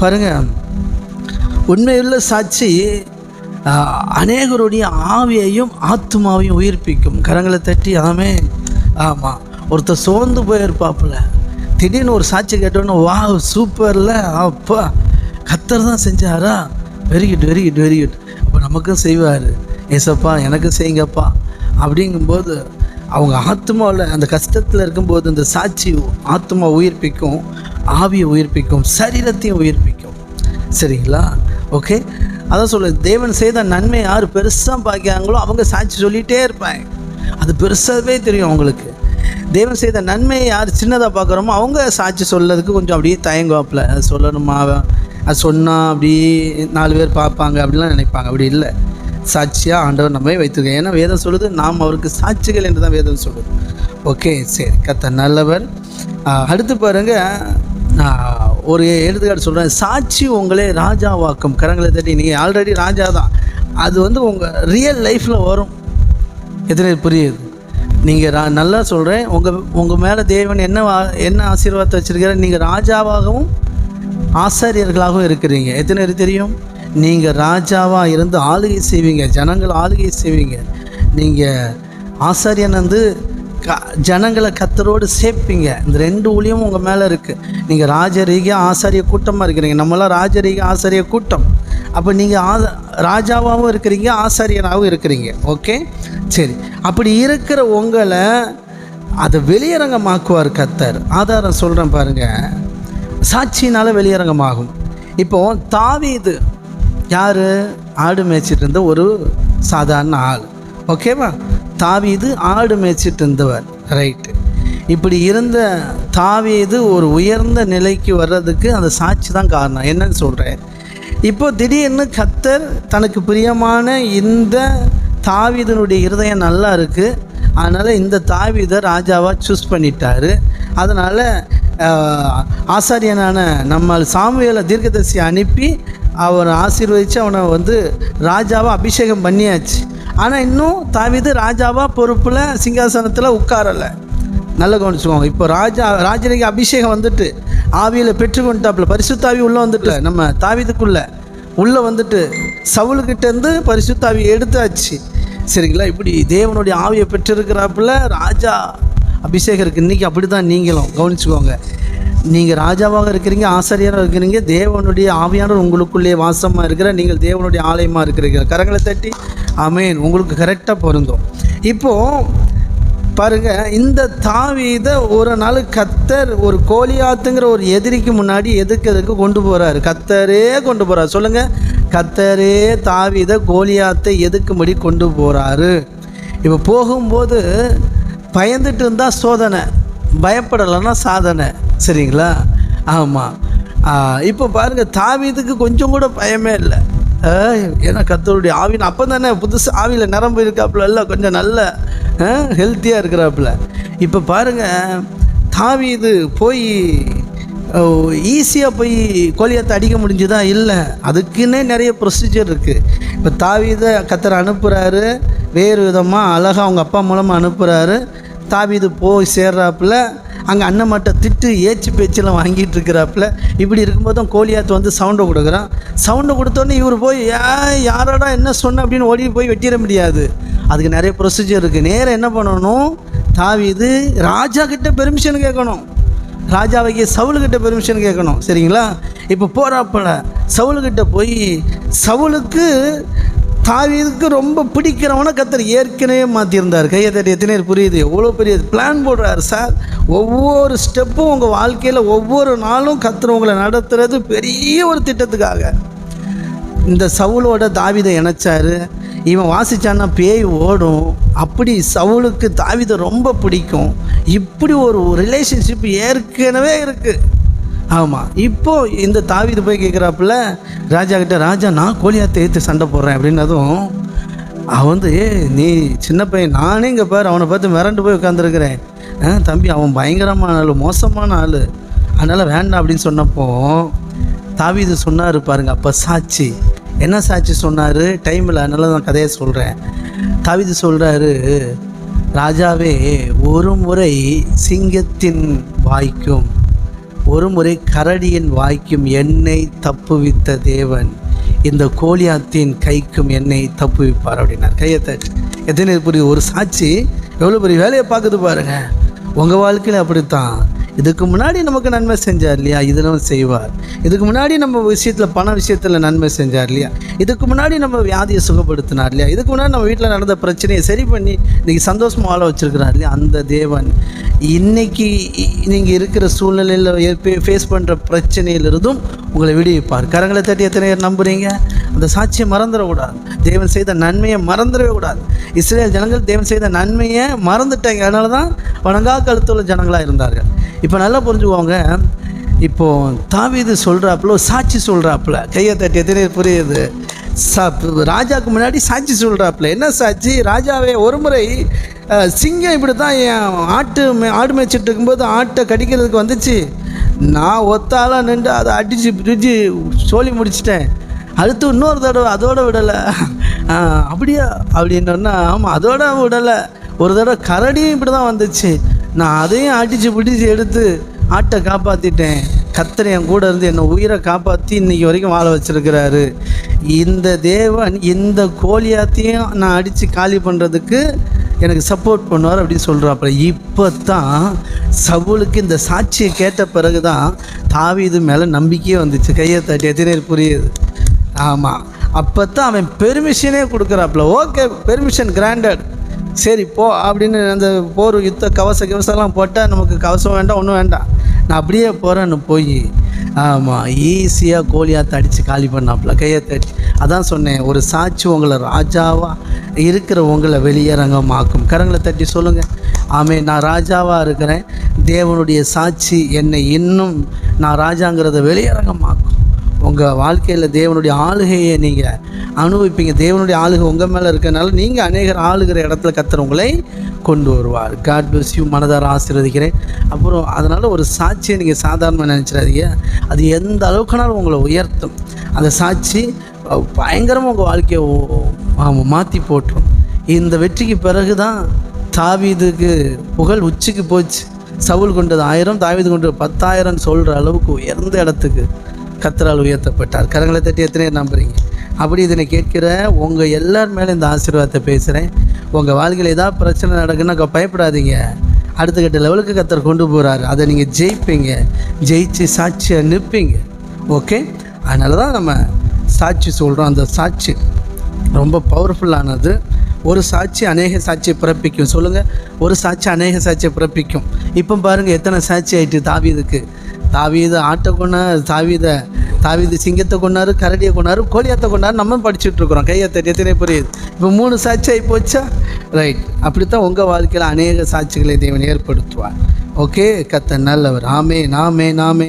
பாருங்கள் உண்மையுள்ள சாட்சி அநேகருடைய ஆவியையும் ஆத்மாவையும் உயிர்ப்பிக்கும். கரங்களை தட்டி ஆமே ஆமாம் ஒருத்தர் சோர்ந்து போயிருப்பாப்புல. திடீர்னு ஒரு சாட்சி கேட்டோன்னு வா சூப்பரில் அப்பா. கத்தர் தான் செஞ்சாரா? Very good very good very good அப்போ நமக்கும் செய்வார். ஏசப்பா எனக்கும் செய்யுங்கப்பா. அப்படிங்கும்போது அவங்க ஆத்மாவில் அந்த கஷ்டத்தில் இருக்கும்போது இந்த சாட்சி ஆத்மா உயிர்ப்பிக்கும் ஆவியை உயிர்ப்பிக்கும் சரீரத்தையும் உயிர்ப்பிக்கும். சரிங்களா? ஓகே அதான் சொல்லு தேவன் செய்த நன்மை யார் பெருசாக பார்க்குறாங்களோ அவங்க சாட்சி சொல்லிகிட்டே இருப்பாங்க. அது பெருசாகவே தெரியும் அவங்களுக்கு. தேவன் செய்த நன்மையை யார் சின்னதாக பார்க்குறோமோ அவங்க சாட்சி சொல்லதுக்கு கொஞ்சம் அப்படியே தயங்குவாப்பில். அது சொல்லணுமா? அது சொன்னால் அப்படி நாலு பேர் பார்ப்பாங்க அப்படிலாம் நினைப்பாங்க. அப்படி இல்லை. சாட்சியாக ஆண்டவர் நம்மை வைத்திருக்கோம் ஏன்னா வேதம் சொல்லுது நாம் அவருக்கு சாட்சிகள் என்று தான் வேதம் சொல்லுது. ஓகே சரி. கத்த நல்லவர். அடுத்து பாருங்க. ஒரு எடுத்துக்காட்டு சொல்கிறேன் சாட்சி உங்களே ராஜாவாக்கும் கரங்களை தட்டி நீங்கள் ஆல்ரெடி ராஜா தான் அது வந்து உங்கள் ரியல் லைஃப்பில் வரும். எத்தனை புரியுது. நீங்கள் ரா நல்லா சொல்கிறேன் உங்கள் உங்கள் மேலே தேவன் என்ன வா- என்ன ஆசீர்வாதத்தை வச்சுருக்கிற நீங்கள் ராஜாவாகவும் ஆசாரியர்களாகவும் இருக்கிறீங்க. எத்தனை பேர் தெரியும்? நீங்கள் ராஜாவாக இருந்து ஆளுகை செய்வீங்க. ஜனங்கள் ஆளுகை செய்வீங்க. நீங்கள் ஆசாரியன் வந்து க ஜனங்களை கத்தரோடு சேர்ப்பீங்க. இந்த ரெண்டு ஊழியமும் உங்கள் மேலே இருக்குது நீங்கள் ராஜரீக ஆசாரிய கூட்டமாக இருக்கிறீங்க. நம்மளாம் ராஜரீக ஆசாரிய கூட்டம். அப்போ நீங்கள் ஆ ராஜாவாகவும் இருக்கிறீங்க ஆசாரியனாகவும் இருக்கிறீங்க. ஓகே? சரி. அப்படி இருக்கிற உங்களை அதை வெளியரங்கமாக்குவார் கத்தர். ஆதாரம் சொல்கிறேன் பாருங்கள் சாட்சியினால் வெளியரங்கமாகும். இப்போ தாவீது யார்? ஆடு மேய்ச்சிட்டு இருந்த ஒரு சாதாரண ஆள். ஓகேவா? தாவீது ஆடு மேய்ச்சிட்டு இருந்தவர் ரைட்டு இப்படி இருந்த தாவீது ஒரு உயர்ந்த நிலைக்கு வர்றதுக்கு அந்த சாட்சி தான் காரணம். என்னன்னு சொல்கிறேன் இப்போ திடீர்னு கத்தர் தனக்கு பிரியமான இந்த தாவீதனுடைய இருதயம் நல்லா இருக்குது அதனால் இந்த தாவீதை ராஜாவாக சூஸ் பண்ணிட்டார். அதனால் ஆசாரியனான நம்ம சாமுவேலை தீர்க்கதரிசி அனுப்பி அவரை ஆசீர்வதித்து அவனை வந்து ராஜாவாக அபிஷேகம் பண்ணியாச்சு. ஆனால் இன்னும் தாவீது ராஜாவாக பொறுப்பில் சிங்காசனத்தில் உட்காரலை. நல்லா கவனிச்சுக்கோங்க. இப்போ ராஜா ராஜனைக்கு அபிஷேகம் வந்துட்டு ஆவியில் பெற்றுக்கொண்டாப்புல பரிசுத்தாவி உள்ளே வந்துட்டு நம்ம தாவீதுக்குள்ளே உள்ளே வந்துட்டு சவுலுக்கிட்டேருந்து பரிசுத்தாவி எடுத்தாச்சு. சரிங்களா? இப்படி தேவனுடைய ஆவியை பெற்றிருக்கிறாப்புல ராஜா அபிஷேகம் இருக்குது இன்றைக்கி அப்படி தான் நீங்களும் கவனிச்சுக்கோங்க. நீங்கள் ராஜாவாக இருக்கிறீங்க ஆசிரியராக இருக்கிறீங்க தேவனுடைய ஆவியானவர் உங்களுக்குள்ளே வாசமாக இருக்கிற நீங்கள் தேவனுடைய ஆலயமாக இருக்கிறீங்க கரங்களை தட்டி அமேன் உங்களுக்கு கரெக்டாக பொருந்தும். இப்போது பாருங்க இந்த தாவீத ஒரு நாள் கத்தர் ஒரு கோலியாத்துங்கிற ஒரு எதிரிக்கு முன்னாடி எதுக்கு எதுக்கு கொண்டு போகிறார் கத்தரே கொண்டு போகிறார் சொல்லுங்கள் கத்தரே தாவீத கோலியாத்தை எதுக்கும்படி கொண்டு போகிறாரு இப்போ போகும்போது பயந்துட்டு இருந்தால் சோதனை. பயப்படலைன்னா சாதனை. சரிங்களா? ஆமாம் இப்போ பாருங்கள் தாவீதுக்கு கொஞ்சம் கூட பயமே இல்லை. ஏன்னா கத்தருடைய ஆவின் அப்போ தானே புதுசு ஆவியில் நிரம்பு இருக்காப்புல இல்லை கொஞ்சம் நல்ல ஹெல்த்தியாக இருக்கிறாப்புல. இப்போ பாருங்கள் இது போய் ஈஸியாக போய் கோலியத்தை அடிக்க முடிஞ்சுதா? இல்லை. அதுக்குன்னே நிறைய ப்ரொசீஜர் இருக்குது இப்போ தாவி இதை கத்தரை அனுப்புகிறாரு வேறு விதமாக அழகாக அவங்க அப்பா மூலமாக அனுப்புகிறாரு தாவிது போய் சேர்றாப்புல அங்கே அண்ணன்மாட்ட திட்டு ஏச்சு பேச்செல்லாம் வாங்கிட்டு இருக்கிறாப்புல. இப்படி இருக்கும்போது தான் கோலியாத்து வந்து சவுண்டை கொடுக்குறான். சவுண்டை கொடுத்தோன்னே இவர் போய் ஏன் யாரோடா என்ன சொன்ன? அப்படின்னு ஓடி போய் வெட்டிட முடியாது. அதுக்கு நிறைய ப்ரொசீஜர் இருக்குது நேராக என்ன பண்ணணும்? தாவிது ராஜா கிட்ட பெர்மிஷன் கேட்கணும். ராஜாவைக்கு சவுலுக்கிட்ட பெர்மிஷன் கேட்கணும். சரிங்களா? இப்போ போகிறாப்பல சவுலுக்கிட்ட போய் சவுலுக்கு தாவீதுக்கு ரொம்ப பிடிக்கிறவனை கத்தர் ஏற்கனவே மாற்றியிருந்தார் கையை தட்டி எத்தனை புரியுது? எவ்வளோ பெரிய பிளான் போடுறாரு சார். ஒவ்வொரு ஸ்டெப்பும் உங்கள் வாழ்க்கையில் ஒவ்வொரு நாளும் கத்தர் உங்களை நடத்துறது பெரிய ஒரு திட்டத்துக்காக. இந்த சவுலோட தாவிதை இணைச்சாரு. இவன் வாசிச்சான்னா பேய் ஓடும். அப்படி சவுலுக்கு தாவிதை ரொம்ப பிடிக்கும். இப்படி ஒரு ரிலேஷன்ஷிப் ஏற்கனவே இருக்குது ஆமாம் இப்போ இந்த தாவிது போய் கேட்குறாப்புல ராஜா கிட்ட ராஜா நான் கோலியாத்தை ஏற்று சண்டை போடுறேன். அப்படின்னதும் அவன் வந்து ஏ நீ சின்ன பையன் நானே இங்கே பாரு அவனை பார்த்து மிரண்டு போய் உட்காந்துருக்கிறேன் ஆ தம்பி அவன் பயங்கரமான ஆள் மோசமான ஆள். அதனால் வேண்டாம் அப்படின்னு சொன்னப்போ தாவிது சொன்னார் பாருங்க அப்போ சாட்சி. என்ன சாட்சி சொன்னார்? டைமில் அதனால நான் கதையை சொல்கிறேன் தாவிது சொல்கிறாரு ராஜாவே ஒரு முறை சிங்கத்தின் வாய்க்கும் ஒரு முறை கரடியின் வாய்க்கும் என்னை தப்புவித்த தேவன். இந்த கோலியாத்தின் கைக்கும் என்னை தப்புவிப்பார் அப்படின்னார். கையத்தை எத்தனை புரிய ஒரு சாட்சி எவ்வளோ பெரிய வேலையை பார்க்குது பாருங்கள் உங்கள் வாழ்க்கையில் அப்படித்தான். இதுக்கு முன்னாடி நமக்கு நன்மை செஞ்சார் இல்லையா? இதெல்லாம் செய்வார். இதுக்கு முன்னாடி நம்ம விஷயத்தில் பண விஷயத்தில் நன்மை செஞ்சார் இல்லையா? இதுக்கு முன்னாடி நம்ம வியாதியை சுகப்படுத்தினார் இல்லையா? இதுக்கு முன்னாடி நம்ம வீட்டில் நடந்த பிரச்சனையை சரி பண்ணி இன்றைக்கி சந்தோஷமாக ஆள வச்சுருக்கிறார் இல்லையா? அந்த தேவன். இன்னைக்கு நீங்கள் இருக்கிற சூழ்நிலையில் ஃபேஸ் பண்ணுற பிரச்சனையிலிருந்தும் உங்களை விடுவிப்பார். கரங்களை தட்டி எத்தனை பேர் நம்புறீங்க? அந்த சாட்சியை மறந்துடக்கூடாது. தேவன் செய்த நன்மையை மறந்துடவே கூடாது. இஸ்ரேல் ஜனங்கள் தேவன் செய்த நன்மையை மறந்துட்டாங்க. அதனால தான் வணங்கா கழுத்துள்ள ஜனங்களாக இருந்தார்கள். இப்போ நல்லா புரிஞ்சுக்கோங்க. இப்போது தாவிது சொல்கிறாப்புல சாட்சி சொல்கிறாப்புல கையை தட்டி எத்தனை புரியுது? சா ராஜாவுக்கு முன்னாடி சாட்சி சொல்கிறாப்புல என்ன சாட்சி? ராஜாவே ஒரு முறை சிங்கம் இப்படி தான் என் ஆட்டு மே ஆடு மேய்ச்சிட்டு இருக்கும்போது ஆட்டை கடிக்கிறதுக்கு வந்துச்சு. நான் ஒத்தாலாம் நின்று அதை அடித்து பிடிச்சி சோழி முடிச்சிட்டேன். அடுத்து இன்னொரு தடவை அதோட விடலை. அப்படியா? அப்படின்னோன்னா ஆமாம் அதோட விடலை. ஒரு தடவை கரடியும் இப்படி தான் வந்துச்சு. நான் அதையும் அடித்து பிடிச்சி எடுத்து ஆட்டை காப்பாற்றிட்டேன் கத்தர் என் கூட இருந்து என்னை உயிரை காப்பாற்றி இன்றைக்கி வரைக்கும் வாழ வச்சிருக்கிறாரு. இந்த தேவன் இந்த கோழியாத்தையும் நான் அடித்து காலி பண்ணுறதுக்கு எனக்கு சப்போர்ட் பண்ணுவார் அப்படின்னு சொல்கிறாப்புல இப்போ தான் சவுலுக்கு இந்த சாட்சியை கேட்ட பிறகு தான் தாவி இது மேலே நம்பிக்கையே வந்துச்சு. கையை தட்டி எத்தனை புரியுது. ஆமாம் அப்போ தான் அவன் பெர்மிஷனே கொடுக்குறாப்புல. ஓகே பெர்மிஷன் கிராண்டட் சரி போ அப்படின்னு அந்த போர் யுத்த கவச கவசம்லாம் போட்டால் நமக்கு கவசம் வேண்டாம் ஒன்றும் வேண்டாம். நான் அப்படியே போகிறேன்னு போய் ஆமாம் ஈஸியாக கோழியாக அடித்து காலி பண்ணாப்புல கையை தட்டி. அதான் சொன்னேன் ஒரு சாட்சி உங்களை ராஜாவாக இருக்கிற உங்களை வெளியரங்கமாக்கும். கரங்களை தட்டி சொல்லுங்கள் ஆமே நான் ராஜாவாக இருக்கிறேன். தேவனுடைய சாட்சி என்னை இன்னும் நான் ராஜாங்கிறத வெளியரங்கமாக்கும். உங்கள் வாழ்க்கையில் தேவனுடைய ஆளுகையை நீங்கள் அனுபவிப்பீங்க. தேவனுடைய ஆளுகை உங்கள் மேலே இருக்கிறனால நீங்கள் அநேகர் ஆளுகிற இடத்துல கத்தர் உங்களை கொண்டு வருவார். காட் பிளஸ் யூ மனதார ஆசீர்வதிக்கிறேன். அப்புறம் அதனால் ஒரு சாட்சியை நீங்கள் சாதாரணமாக நினச்சிடாதீங்க. அது எந்த அளவுக்குனாலும் உங்களை உயர்த்தும். அந்த சாட்சி பயங்கரமாக உங்கள் வாழ்க்கையை மாற்றி போட்டுரும் இந்த வெற்றிக்கு பிறகு தான் தாவீதுக்கு புகழ் உச்சிக்கு போச்சு. சவுல் கொண்டது ஆயிரம் தாவீது கொண்டது பத்தாயிரம் சொல்கிற அளவுக்கு உயர்ந்த இடத்துக்கு கத்தரால் உயர்த்தப்பட்டார். கரங்களை தட்டி எத்தனை நம்புறீங்க? அப்படி இதனை கேட்கிற உங்கள் எல்லார் மேலே இந்த ஆசீர்வாதத்தை பேசுகிறேன் உங்கள் வாழ்க்கையில் ஏதாவது பிரச்சனை நடக்குன்னா பயப்படாதீங்க. அடுத்த கட்ட லெவலுக்கு கத்தர் கொண்டு போகிறாரு அதை நீங்கள் ஜெயிப்பீங்க. ஜெயிச்சு சாட்சியை நிற்பீங்க. ஓகே அதனால தான் நம்ம சாட்சி சொல்கிறோம் அந்த சாட்சி ரொம்ப பவர்ஃபுல்லானது ஒரு சாட்சி அநேக சாட்சியை பிறப்பிக்கும். சொல்லுங்கள் ஒரு சாட்சி அநேக சாட்சியை பிறப்பிக்கும். இப்போ பாருங்கள் எத்தனை சாட்சி ஆயிட்டு தாவீதுக்கு தாவீது ஆட்டை கொண்டார் தாவீத தாவீது சிங்கத்தை கொண்டாரு கரடியை கொண்டாரு கோழியத்தை கொண்டாரு நம்ம படிச்சுட்டு இருக்கிறோம். கையை தட்டி எத்தனை புரியுது? இப்போ மூணு சாட்சி ஆகி போச்சா? ரைட் அப்படித்தான் உங்கள் வாழ்க்கையில் அநேக சாட்சிகளை தேவன் ஏற்படுத்துவார். ஓகே கத்த நல்லவர். ஆமே நாமே நாமே